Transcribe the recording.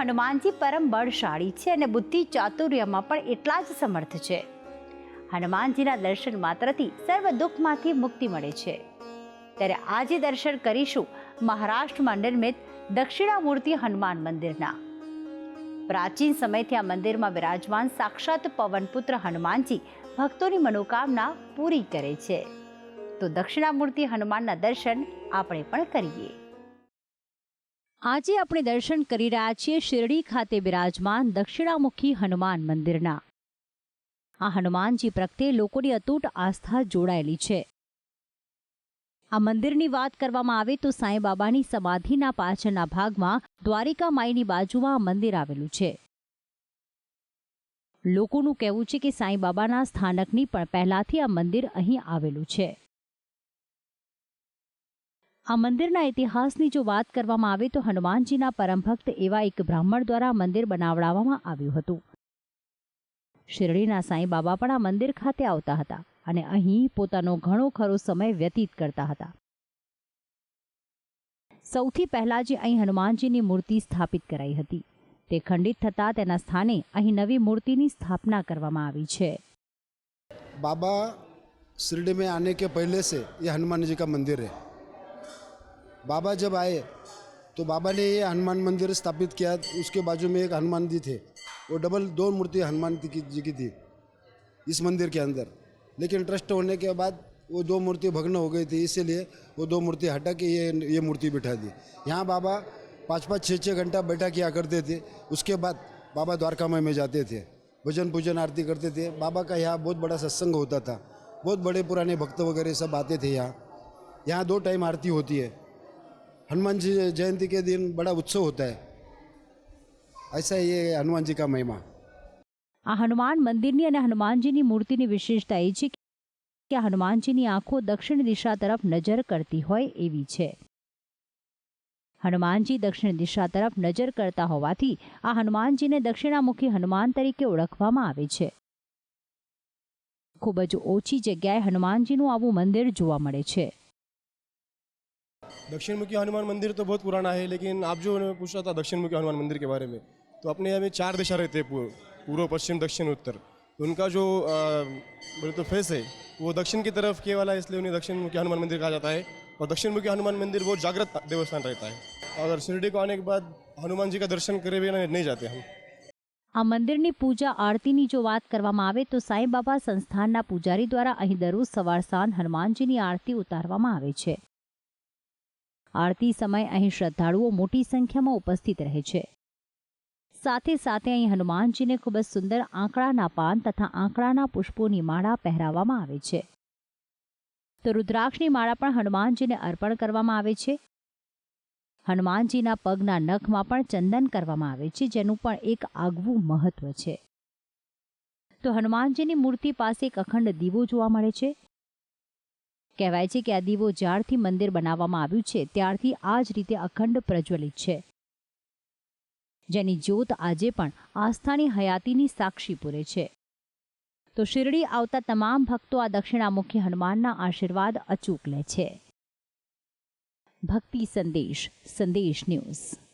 હનુમાનજી પરમ બળશાળી છે અને બુદ્ધિ ચાતુર્યમાં પણ એટલા જ સમર્થ છે. હનુમાનજીના દર્શન માત્રથી સર્વ દુઃખમાંથી મુક્તિ મળે છે. ત્યારે આજે દર્શન કરીશું મહારાષ્ટ્રમાં નિર્મિત દક્ષિણામૂર્તિ હનુમાન મંદિરના. પ્રાચીન સમયથી આ મંદિરમાં વિરાજમાન સાક્ષાત પવનપુત્ર હનુમાનજી ભક્તોની મનોકામના પૂરી કરે છે. તો દક્ષિણામૂર્તિ હનુમાનના દર્શન આપણે પણ કરીએ. આજે આપણે દર્શન કરી રહ્યા છીએ શિરડી ખાતે બિરાજમાન દક્ષિણામુખી હનુમાન મંદિરના. આ હનુમાનજી પ્રત્યે લોકોની અતૂટ આસ્થા જોડાયેલી છે. આ મંદિરની વાત કરવામાં આવે તો સાંઈ બાબાની સમાધિના પાછળના ભાગમાં દ્વારિકા માઈની બાજુમાં આ મંદિર આવેલું છે. લોકોનું કહેવું છે કે સાંઈ બાબાના સ્થાનકની પણ પહેલાથી આ મંદિર અહીં આવેલું છે. આ મંદિરના ઇતિહાસની જો વાત કરવામાં આવે તો હનુમાનજીના પરમ ભક્ત એવા એક બ્રાહ્મણ દ્વારા મંદિર બનાવડાવવામાં આવ્યું હતું. શિરડીના સાંઈ પણ આ મંદિર ખાતે આવતા હતા અને અહીં પોતાનો ઘણો ખરો સમય વ્યતીત કરતા હતા. સૌથી પહેલા જે અહીં હનુમાનજીની મૂર્તિ સ્થાપિત કરાઈ હતી, તે ખંડિત થતા તેના સ્થાને અહીં નવી મૂર્તિની સ્થાપના કરવામાં આવી છે. બાબા, શિરડી મેં આને કે પહેલે સે યે હનુમાનજી કા મંદિર હૈ. बाबा जब आए तो बाबा ने ये हनुमान मंदिर स्थापित किया, उसके बाजू में एक हनुमान जी थे। वो डबल, दो मूर्ति हनुमान जी की थी, इस मंदिर के अंदर। लेकिन ट्रस्ट होने के बाद वो दो मूर्ति भग्न हो गई थी, इसीलिए वो दो मूर्ति हटा के ये ये मूर्ति बिठा दी। यहाँ बाबा पाँच पाँच छः छः घंटा बैठा किया करते थे। उसके बाद बाबा द्वारकामय में जाते थे। भजन पूजन, आरती करते थे। बाबा का यहाँ बहुत बड़ा सत्संग होता था। बहुत बड़े पुराने भक्त वगैरह सब आते थे यहाँ। यहाँ दो टाइम आरती होती है। हनुमान जी जयंती के दिन बड़ा उत्सव होता है ऐसा है ये हनुमान जी का महिमा આ હનુમાન મંદિરની અને હનુમાનજીની મૂર્તિની વિશેષતા એ છે કે આ હનુમાનજીની આંખો દક્ષિણ દિશા તરફ નજર કરતી હોય એવી છે હનુમાનજી દક્ષિણ દિશા તરફ નજર કરતા હોવાથી આ હનુમાનજીને દક્ષિણામુખી હનુમાન તરીકે ઓળખવામાં આવે છે ખૂબ જ ઓછી જગ્યાએ હનુમાનજીનું આવું મંદિર જોવા મળે છે दक्षिण मुखी हनुमान मंदिर तो बहुत पुराना है लेकिन आप जो उन्होंने पूछा था दक्षिण मुखी हनुमान मंदिर के बारे में तो अपने यहाँ में चार दिशा रहते हैं पूर्व पूर्व पश्चिम दक्षिण उत्तर तो उनका जो अ, बोले तो फेस है वो दक्षिण की तरफ के वाला है इसलिए उन्हें दक्षिण मुखी हनुमान मंदिर कहा जाता है और दक्षिण मुखी हनुमान मंदिर बहुत जागृत देवस्थान रहता है अगर शिरडी को आने के बाद हनुमान जी का दर्शन करे बिना नहीं जाते हम આ મંદિરની પૂજા આરતીની જો વાત કરવામાં આવે તો સાંઈ બાબા સંસ્થાનના પૂજારી દ્વારા અહીં દરરોજ સવાર સાંજ હનુમાનજીની આરતી ઉતારવામાં આવે છે આરતી સમય અહીં શ્રદ્ધાળુઓ મોટી સંખ્યામાં ઉપસ્થિત રહે છે. સાથે સાથે અહીં હનુમાનજીને ખૂબ જ સુંદર આંકડાના પાન તથા આંકડાના પુષ્પોની માળા પહેરાવવામાં આવે છે. તો રુદ્રાક્ષની માળા પણ હનુમાનજીને અર્પણ કરવામાં આવે છે. હનુમાનજીના પગના નખમાં પણ ચંદન કરવામાં આવે છે, જેનું પણ એક આગવું મહત્વ છે. તો હનુમાનજીની મૂર્તિ પાસે એક અખંડ દીવો જોવા મળે છે. કહેવાય છે કે આ દીવો જ્યારથી મંદિર બનાવવામાં આવ્યું છે, ત્યારથી આ જ રીતે અખંડ પ્રજ્વલિત છે. જેની જ્યોત આજે પણ આસ્થાની હયાતીની સાક્ષી પૂરે છે. તો શિરડી આવતા તમામ ભક્તો આ દક્ષિણામુખી હનુમાનના આશીર્વાદ અચૂક લે છે. ભક્તિ સંદેશ સંદેશ ન્યૂઝ.